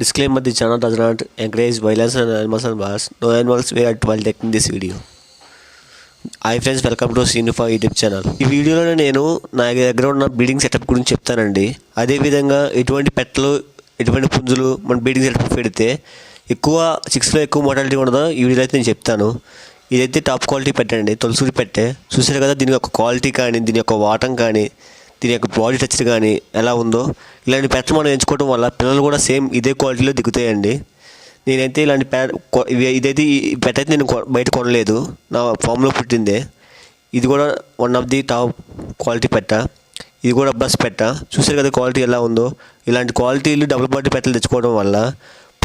Disclaimer The channel does not encourage violence and animals and bars. No animals were hurt while taking this video. Hi friends welcome to సీనిఫా YouTube channel ఈ వీడియోలో నేను నా దగ్గర ఉన్న breeding setup గురించి చెప్తానండి. అదేవిధంగా ఎటువంటి పెట్టలు ఎటువంటి పుంజులు మన బ్రీడింగ్ సెటప్ పెడితే ఎక్కువ సిక్స్లో ఎక్కువ మోటాలిటీ ఉండదో. ఈ వీడియోలో అయితే నేను చెప్తాను. ఇదైతే టాప్ క్వాలిటీ పెట్టండి. తొలసూరి పెట్టే. చూసారు కదా దీని యొక్క క్వాలిటీ కానీ దీని యొక్క వాటం కానీ దీని యొక్క బాడీ టచ్ కానీ ఎలా ఉందో. ఇలాంటి పెట్టలు మనం ఎంచుకోవడం వల్ల పిల్లలు కూడా సేమ్ ఇదే క్వాలిటీలో దిగుతాయండి. నేనైతే ఇలాంటి పే ఇవి- ఇదైతే ఈ పెట్ట అయితే నేను కొ- బయట కొనలేదు. నా ఫామ్లో పుట్టిందే. ఇది కూడా one of the top quality పెట్ట ఇది కూడా బస్ పెట్ట చూసారు కదా క్వాలిటీ ఎలా ఉందో? ఇలాంటి క్వాలిటీలు డబుల్ బాడీ పెట్టలు తెచ్చుకోవడం వల్ల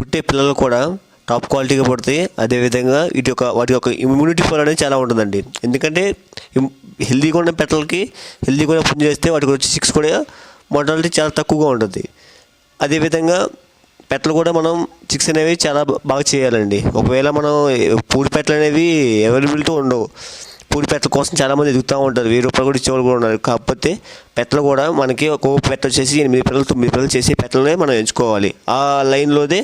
పుట్టే పిల్లలు కూడా టాప్ క్వాలిటీగా పుడతాయి అదేవిధంగా వీటి యొక్క వాటి యొక్క ఇమ్యూనిటీ పవర్ అనేది చాలా ఉంటుందండి. ఎందుకంటే హెల్దీగా ఉన్న పెట్టలకి హెల్దీగా ఉన్న పుంజు చేస్తే వాటికి వచ్చి సిక్స్ కూడా మోటాలిటీ చాలా తక్కువగా ఉంటుంది. అదేవిధంగా పెట్టలు కూడా మనం చిక్స్ అనేవి చాలా బాగా చేయాలండి. ఒకవేళ మనం పూడి పెట్టలు అనేవి అవైలబిలిటీ ఉండవు. పూడి పెట్టల కోసం చాలామంది ఎదుగుతూ ఉంటారు. వెయ్యి రూపాయలు కూడా ఇచ్చేవాళ్ళు కూడా ఉన్నారు. కాకపోతే పెట్టలు కూడా మనకి ఒక్కొక్క పెట్ట వచ్చేసి ఎనిమిది పిల్లలు తొమ్మిది పిల్లలు చేసే పెట్టలనే మనం ఎంచుకోవాలి. ఆ లైన్లోనే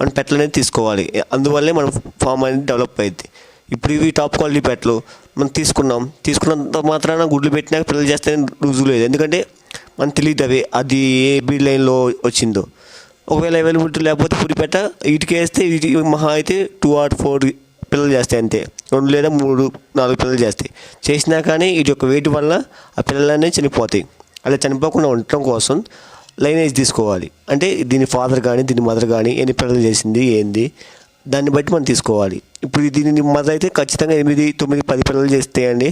మనం పెట్టలు అనేది తీసుకోవాలి. అందువల్లే మన ఫామ్ అనేది డెవలప్ అయింది ఇప్పుడు ఇవి టాప్ క్వాలిటీ పెట్టలు మనం తీసుకున్నాం. తీసుకున్నంత మాత్రాన గుడ్లు పెట్టినాక పిల్లలు చేస్తే రుజువు లేదు. ఎందుకంటే మనకు తెలియదు అవి అది ఏ బీడ్ లైన్లో వచ్చిందో. ఒకవేళ అవైలబిలిటీ లేకపోతే పురి పెట్ట వీటికి వేస్తే వీటి మహా అయితే టూ ఆర్ ఫోర్ పిల్లలు చేస్తాయి అంతే. రెండు లేదా మూడు నాలుగు పిల్లలు చేస్తాయి. చేసినా కానీ ఇటు యొక్క వెయిట్ వల్ల ఆ పిల్లలనే చనిపోతాయి. అలా చనిపోకుండా ఉండటం కోసం లైనేజ్ తీసుకోవాలి. అంటే దీని ఫాదర్ కానీ దీని మదర్ కానీ ఎన్ని పిల్లలు చేసింది ఏంది దాన్ని బట్టి మనం తీసుకోవాలి. ఇప్పుడు దీని మదర్ అయితే ఖచ్చితంగా ఎనిమిది తొమ్మిది పది పిల్లలు చేస్తాయండి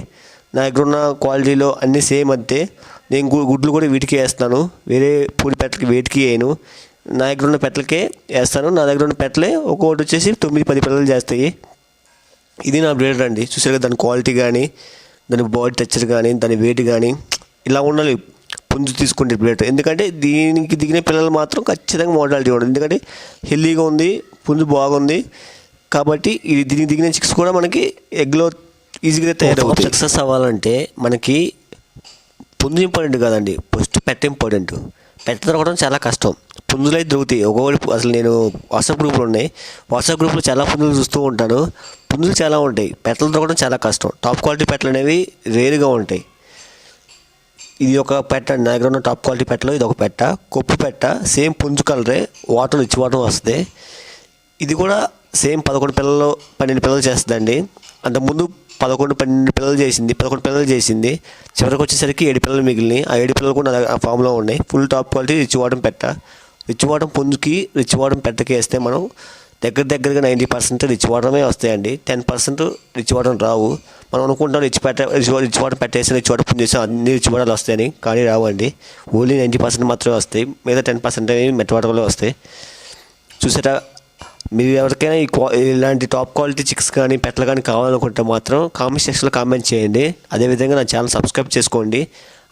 నా దగ్గర ఉన్న క్వాలిటీలో అన్నీ సేమ్ అంతే. నేను గుడ్లు కూడా వీటికి వేస్తాను. వేరే పూడి పెట్టలకి వేటికి వేయను. నా దగ్గర ఉన్న పెట్టలకే వేస్తాను. నా దగ్గర ఉన్న పెట్టలే ఒక్కొక్కటి వచ్చేసి తొమ్మిది పది పిల్లలు చేస్తాయి. ఇది నా బ్రీడర్ అండి. చూసారు దాని క్వాలిటీ కానీ దాని బాడీ టెక్చర్ కానీ దాని వెయిట్ కానీ ఇలా ఉండాలి. పుంజు తీసుకుంటే బ్రీడర్ ఎందుకంటే దీనికి దిగిన పిల్లలు మాత్రం ఖచ్చితంగా మోడాలిటీ ఉండదు. ఎందుకంటే హెల్దీగా ఉంది పుంజు బాగుంది. కాబట్టి ఇది దీనికి దిగిన చిక్స్ కూడా మనకి ఎగ్లో ఈజీగా తయారవుతుంది సక్సెస్ అవ్వాలంటే మనకి పుంజు ఇంపార్టెంట్ కాదండి. ఫస్ట్ పెట్ట ఇంపార్టెంట్. పెట్ట దొరకడం చాలా కష్టం. పుంజులు అయితే దొరుకుతాయి. ఒకవేళ అసలు నేను వాట్సాప్ గ్రూప్లో ఉన్నాయి. వాట్సాప్ గ్రూప్లో చాలా పుంజులు చూస్తూ ఉంటాను. పుంజులు చాలా ఉంటాయి. పెట్టలు దొరకడం చాలా కష్టం. టాప్ క్వాలిటీ పెట్టలు అనేవి రేరుగా ఉంటాయి. ఇది ఒక పెట్ట నా దగ్గర ఉన్న టాప్ క్వాలిటీ పెట్టలో ఇది ఒక పెట్ట. కొప్పు పెట్ట సేమ్ పుంజు కలరే వాటర్ ఇచ్చి వాటర్ వస్తుంది. ఇది కూడా సేమ్ పదకొండు పిల్లలు పన్నెండు పిల్లలు చేస్తుందండి. అంతకుముందు పదకొండు పన్నెండు పిల్లలు చేసింది పదకొండు పిల్లలు చేసింది. చివరికి వచ్చేసరికి ఏడు పిల్లలు మిగిలినాయి. ఆ ఏడు పిల్లలు కూడా నా ఫామ్లో ఉన్నాయి. ఫుల్ టాప్ క్వాలిటీ రిచ్ వాటం పెట్ట. రిచ్ వాటం పుంజుకి రిచ్ వాటం పెట్టకి వేస్తే మనం దగ్గర దగ్గరగా నైంటీ పర్సెంట్ రిచ్ వాటమే వస్తాయండి. టెన్ పర్సెంట్ రిచ్ వాటం రావు. మనం అనుకుంటాం రిచ్ పెట్ట రిచ్ రిచ్ వాటం పెట్టేసి రిచ్ వాటం పుంజు చేసి అన్ని రిచ్ వాటాలు వస్తాయని కానీ రావండి. ఓన్లీ నైంటీ పర్సెంట్ మాత్రమే వస్తాయి. మిగతా టెన్ పర్సెంట్ అనేవి మెట్ వాటర్లో వస్తాయి. చూసారా మీరు ఎవరికైనా ఈ ఇలాంటి టాప్ క్వాలిటీ చిక్స్ కానీ పెట్టలు కానీ కావాలనుకుంటే మాత్రం కామెంట్ సెక్షన్లో కామెంట్ చేయండి. అదేవిధంగా నా ఛానల్ సబ్స్క్రైబ్ చేసుకోండి.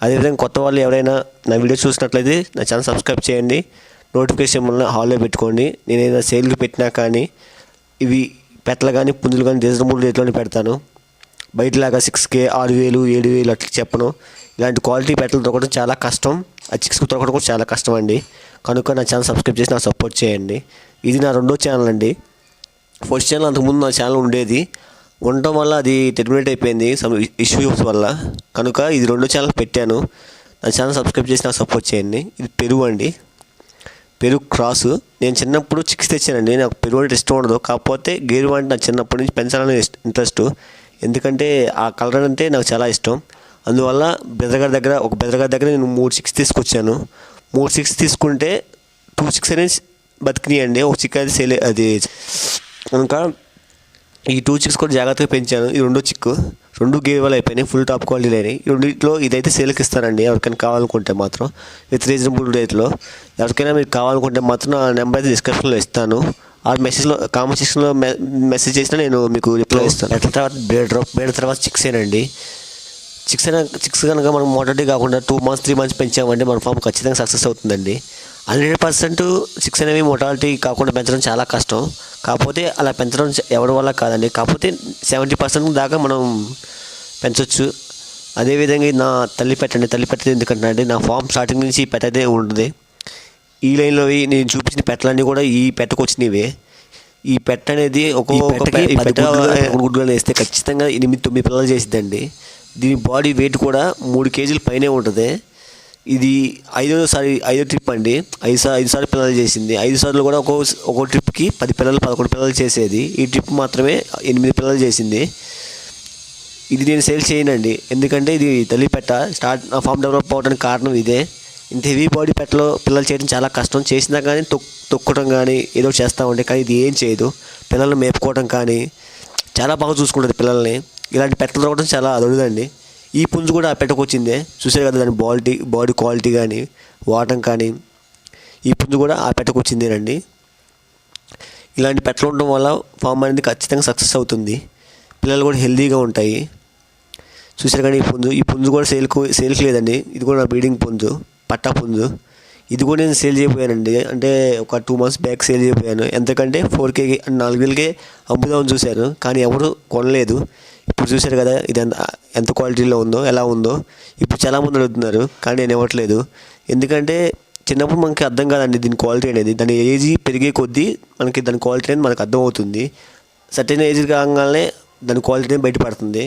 అదేవిధంగా కొత్త వాళ్ళు ఎవరైనా నా వీడియో చూసినట్లయితే నా ఛానల్ సబ్స్క్రైబ్ చేయండి. నోటిఫికేషన్ వల్ల హాల్లో పెట్టుకోండి. నేను ఏదైనా సేల్కి పెట్టినా కానీ ఇవి పెట్టలు కానీ పుంజులు కానీ రీజనబుల్ రేట్లోనే పెడతాను. బయటలాగా సిక్స్ కే ఆరు వేలు ఏడు వేలు అట్లా చెప్పను. ఇలాంటి క్వాలిటీ పెట్టలు దొరకడం చాలా కష్టం. ఆ చిక్స్ దొరకడం కూడా చాలా కష్టం అండి. కనుక నా ఛానల్ సబ్స్క్రైబ్ చేసి నాకు సపోర్ట్ చేయండి. ఇది నా రెండో ఛానల్ అండి. ఫస్ట్ ఛానల్ అంతకుముందు నా ఛానల్ ఉండేది. ఉండటం వల్ల అది టెర్మినేట్ అయిపోయింది సమ్ ఇష్యూస్ వల్ల. కనుక ఇది రెండో ఛానల్ పెట్టాను. నా ఛానల్ సబ్స్క్రైబ్ చేసి నాకు సపోర్ట్ చేయండి. ఇది పెరుగు అండి. పెరుగు క్రాస్ నేను చిన్నప్పుడు చిక్స్ తెచ్చానండి. నాకు పెరుగు అంటే ఇష్టం ఉండదు. కాకపోతే గేరు అంటే నాకు చిన్నప్పటి నుంచి పెంచాలని ఇంట్రెస్ట్ ఎందుకంటే ఆ కలర్ అంటే నాకు చాలా ఇష్టం. అందువల్ల బెదరగారి దగ్గర ఒక బెదరగారి దగ్గర నేను మూడు సిక్స్ తీసుకొచ్చాను. మూడు సిక్స్ తీసుకుంటే టూ సిక్స్ అనేది బతికినాయండి ఒక చిక్ అది సేల్ అది కనుక ఈ టూ చిక్స్ కూడా జాగ్రత్తగా పెంచాను. ఈ రెండో చిక్కు రెండు గేర్ వల్ల అయిపోయినాయి ఫుల్ టాప్ క్వాలిటీ లేని ఈ రెండింటిలో ఇదైతే సేల్కి ఇస్తానండి ఎవరికైనా కావాలనుకుంటే మాత్రం. విత్ రీజనబుల్ రేట్లో ఎవరికైనా మీరు కావాలనుకుంటే మాత్రం నా నెంబర్ అయితే డిస్క్రిప్షన్లో ఇస్తాను. ఆ మెసేజ్లో కామెంట్ సెక్షన్లో మెసేజ్ చేసినా నేను మీకు రిప్లై ఇస్తాను. ఎట్ల తర్వాత బేడ్ బేడ్ తర్వాత చిక్స్ ఏనండి? చిక్స్ అయినా చిక్స్ కనుక మనం మొదటి కాకుండా టూ మంత్స్ త్రీ మంత్స్ పెంచామంటే మన ఫామ్ ఖచ్చితంగా సక్సెస్ అవుతుందండి. హండ్రెడ్ పర్సెంట్ చిక్స్ అనేవి మొటాలిటీ కాకుండా పెంచడం చాలా కష్టం. కాకపోతే అలా పెంచడం ఎవరి వల్ల కాదండి. కాకపోతే సెవెంటీ పర్సెంట్ దాకా మనం పెంచవచ్చు అదేవిధంగా నా తల్లి పెట్టండి తల్లి పెట్టది ఎందుకంటే అండి నా ఫామ్ స్టార్టింగ్ నుంచి పెట్టదే ఉంటుంది. ఈ లైన్లోవి నేను చూపించిన పెట్టలన్నీ కూడా ఈ పెట్టకు వచ్చినవే. ఈ పెట్ట అనేది ఒక్కొక్క గుడ్లు- గుడ్లు వేస్తే ఖచ్చితంగా ఎనిమిది తొమ్మిది పిల్లలు చేసిద్దండి. దీని బాడీ వెయిట్ కూడా మూడు కేజీల పైనే ఉంటుంది. ఇది ఐదోసారి ఐదో ట్రిప్ అండి. ఐదు సార్ ఐదు సార్లు పిల్లలు చేసింది. ఐదు సార్లు కూడా ఒక్కో ఒక్కో ట్రిప్కి పది పిల్లలు పదకొండు పిల్లలు చేసేది. ఈ ట్రిప్ మాత్రమే ఎనిమిది పిల్లలు చేసింది. ఇది నేను సేల్ చేయనండి. ఎందుకంటే ఇది తల్లి పెట్ట స్టార్ట్ నా ఫామ్ డెవలప్ అవడానికి కారణం ఇదే. ఇంత హెవీ బాడీ పెట్టలో పిల్లలు చేయడం చాలా కష్టం. చేసినా కానీ తొక్ తొక్కడం కానీ ఏదో చేస్తూ ఉంటే కానీ ఇది ఏం చేయదు. పిల్లల్ని మేపుకోవడం కానీ చాలా బాగా చూసుకుంటుంది పిల్లల్ని. ఇలాంటి పెట్టలు దొరకడం చాలా అరుదండి ఈ పుంజు కూడా ఆ పెట్టకు వచ్చిందే చూసారు కదా దాని బాడీ బాడీ క్వాలిటీ కానీ వాటం కానీ. ఈ పుంజు కూడా ఆ పెట్టకు వచ్చిందేనండి ఇలాంటి పెట్టలు ఉండడం వల్ల ఫామ్ అనేది ఖచ్చితంగా సక్సెస్ అవుతుంది. పిల్లలు కూడా హెల్తీగా ఉంటాయి. చూసారు కానీ ఈ పుంజు ఈ పుంజు కూడా సేల్కు సేల్కి లేదండి. ఇది కూడా నా బ్రీడింగ్ పుంజు పట్టా పుంజు. ఇది కూడా నేను సేల్ చేయబోయానండి. అంటే ఒక టూ మంత్స్ బ్యాక్ సేల్ చేయబోయాను. ఎంతకంటే ఫోర్ కేకి నాలుగు వేలకే అమ్ముదామని చూశాను. కానీ ఎవరు కొనలేదు. ఇప్పుడు చూశారు కదా ఇది ఎంత ఎంత క్వాలిటీలో ఉందో ఎలా ఉందో. ఇప్పుడు చాలామంది అడుగుతున్నారు కానీ నేను ఇవ్వట్లేదు. ఎందుకంటే చిన్నప్పుడు మనకి అర్థం కాదండి దీని క్వాలిటీ అనేది. దాని ఏజ్ పెరిగే కొద్దీ మనకి దాని క్వాలిటీ అనేది మనకు అర్థం అవుతుంది సర్టెన్ ఏజ్ కాగానే దాని క్వాలిటీ అనేది బయటపడుతుంది.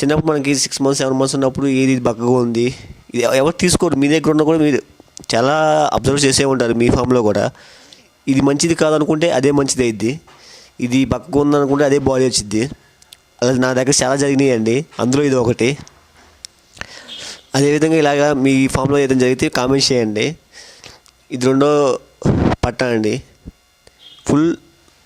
చిన్నప్పుడు మనకి సిక్స్ మంత్స్ సెవెన్ మంత్స్ ఉన్నప్పుడు ఏది బక్కగా ఉంది ఇది ఎవరు తీసుకోరు. మీ దగ్గర ఉన్న కూడా మీరు చాలా అబ్జర్వ్ చేసే ఉంటారు మీ ఫామ్లో కూడా. ఇది మంచిది కాదనుకుంటే అదే మంచిది అయింది ఇది బక్కగా ఉందనుకుంటే అదే బాడీ వచ్చింది నా దగ్గర చాలా జరిగినాయి అండి అందులో ఇది ఒకటి. అదేవిధంగా ఇలాగా మీ ఫామ్లో ఏదైనా జరిగితే కామెంట్ చేయండి. ఇది రెండో పట్ట అండి. ఫుల్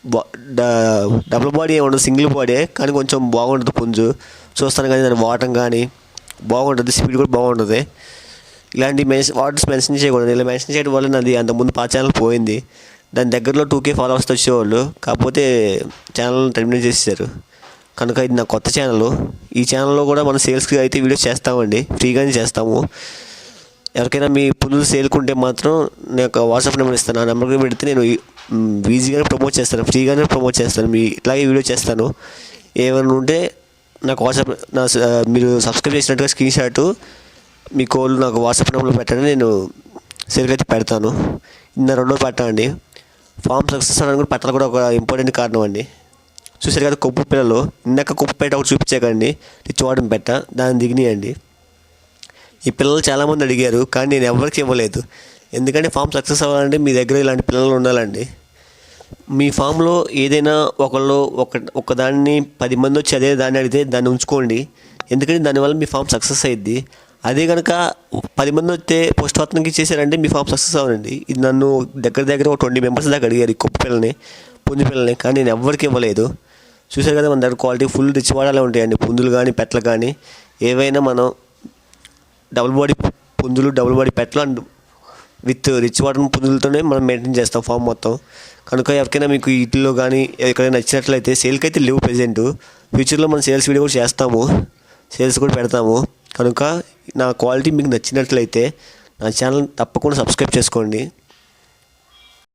బా డ- డబుల్ బాడీ ఏమి ఉండదు సింగిల్ బాడీ కానీ కొంచెం బాగుంటుంది పుంజు. చూస్తాను కానీ దాని వాటం కానీ బాగుంటుంది స్పీడ్ కూడా బాగుంటుంది. ఇలాంటి మెన్షన్ వాటర్స్ మెన్షన్ చేయకూడదు. ఇలా మెన్షన్ చేయడం వల్ల నాది అంతకుముందు పా ఛానల్ పోయింది. దాని దగ్గరలో టూ కే ఫాలోవర్స్ వచ్చేవాళ్ళు. కాకపోతే ఛానల్ టెర్మినేట్ చేసేసారు కనుక ఇది నా కొత్త ఛానల్ ఈ ఛానల్లో కూడా మనం సేల్స్కి అయితే వీడియోస్ చేస్తామండి. ఫ్రీగానే చేస్తాము. ఎవరికైనా మీ పులులు సేల్కుంటే మాత్రం నేను ఒక వాట్సాప్ నెంబర్ ఇస్తాను. ఆ నెంబర్కి పెడితే నేను ఈజీగానే ప్రమోట్ చేస్తాను. ఫ్రీగానే ప్రమోట్ చేస్తాను. మీ ఇట్లాగే వీడియో చేస్తాను. ఏమైనా ఉంటే నాకు వాట్సాప్ నా స- మీరు సబ్స్క్రైబ్ చేసినట్టుగా స్క్రీన్ షాట్ మీ కోళ్ళు నాకు వాట్సాప్ నెంబర్లో పెట్టండి. నేను సేల్కి అయితే పెడతాను. ఇది నా రెండో పెట్టండి ఫామ్ సక్సెస్ అవ్వడానికి కూడా పెట్టాలి కూడా ఒక ఇంపార్టెంట్ కారణం అండి. చూసారు కదా కొప్పు పిల్లలు. ఇందాక కొప్పు పెట్ట ఒకటి చూపించాకండి చూడడం పెట్ట దాన్ని దిగినాయండి. ఈ పిల్లలు చాలామంది అడిగారు కానీ నేను ఎవరికి ఇవ్వలేదు. ఎందుకంటే ఫామ్ సక్సెస్ అవ్వాలంటే మీ దగ్గర ఇలాంటి పిల్లలు ఉండాలండి. మీ ఫామ్లో ఏదైనా ఒకళ్ళు ఒక ఒకదాన్ని పది మంది వచ్చి అదే దాన్ని అడిగితే దాన్ని ఉంచుకోండి. ఎందుకంటే దానివల్ల మీ ఫామ్ సక్సెస్ అయ్యిద్ది. అదే కనుక పది మంది వస్తే పోస్ట్ మార్టంకి చేశారంటే మీ ఫామ్ సక్సెస్ అవ్వండి ఇది నన్ను దగ్గర దగ్గర ఒక ట్వంటీ మెంబర్స్ దాకా అడిగారు ఈ కుప్ప పిల్లని పుంజు పిల్లని కానీ నేను ఎవరికి ఇవ్వలేదు. చూసారు కదా మన దగ్గర క్వాలిటీ ఫుల్ రిచ్ వాడాలే ఉంటాయండి. పుందులు కానీ పెట్టలు కానీ ఏవైనా మనం డబుల్ బాడీ పుంజులు డబుల్ బాడీ పెట్టలు అండ్ విత్ రిచ్ వాటర్ పుంజులతోనే మనం మెయింటైన్ చేస్తాం ఫామ్ మొత్తం. కనుక ఎవరికైనా మీకు వీటిల్లో కానీ ఎక్కడైనా నచ్చినట్లయితే సేల్కి అయితే లేవు ప్రెజెంట్ ఫ్యూచర్లో మనం సేల్స్ వీడియో కూడా చేస్తాము. సేల్స్ కూడా పెడతాము. కనుక నా క్వాలిటీ మీకు నచ్చినట్లయితే నా ఛానల్ తప్పకుండా సబ్స్క్రైబ్ చేసుకోండి.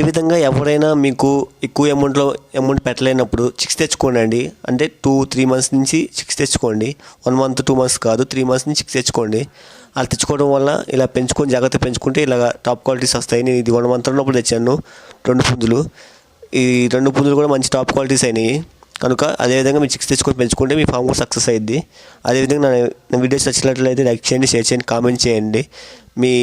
ఈ విధంగా ఎవరైనా మీకు ఎక్కువ అమౌంట్లో అమౌంట్ పెట్టలేనప్పుడు చిక్స్ తెచ్చుకోండి అంటే టూ త్రీ మంత్స్ నుంచి చిక్స్ తెచ్చుకోండి. వన్ మంత్ టూ మంత్స్ కాదు త్రీ మంత్స్ నుంచి చిక్స్ తెచ్చుకోండి. అలా తెచ్చుకోవడం వల్ల ఇలా పెంచుకొని జాగ్రత్త పెంచుకుంటే ఇలా టాప్ క్వాలిటీస్ వస్తాయి. నేను ఇది వన్ మంత్ ఉన్నప్పుడు తెచ్చాను. రెండు పుంజులు. ఈ రెండు పుంజులు కూడా మంచి టాప్ క్వాలిటీస్ అయినాయి. కనుక అదేవిధంగా మీరు చిక్స్ తెచ్చుకొని పెంచుకుంటే మీ ఫామ్ కూడా సక్సెస్ అయ్యింది అదేవిధంగా నా నా వీడియోస్ నచ్చినట్లయితే లైక్ చేయండి షేర్ చేయండి కామెంట్ చేయండి. మీ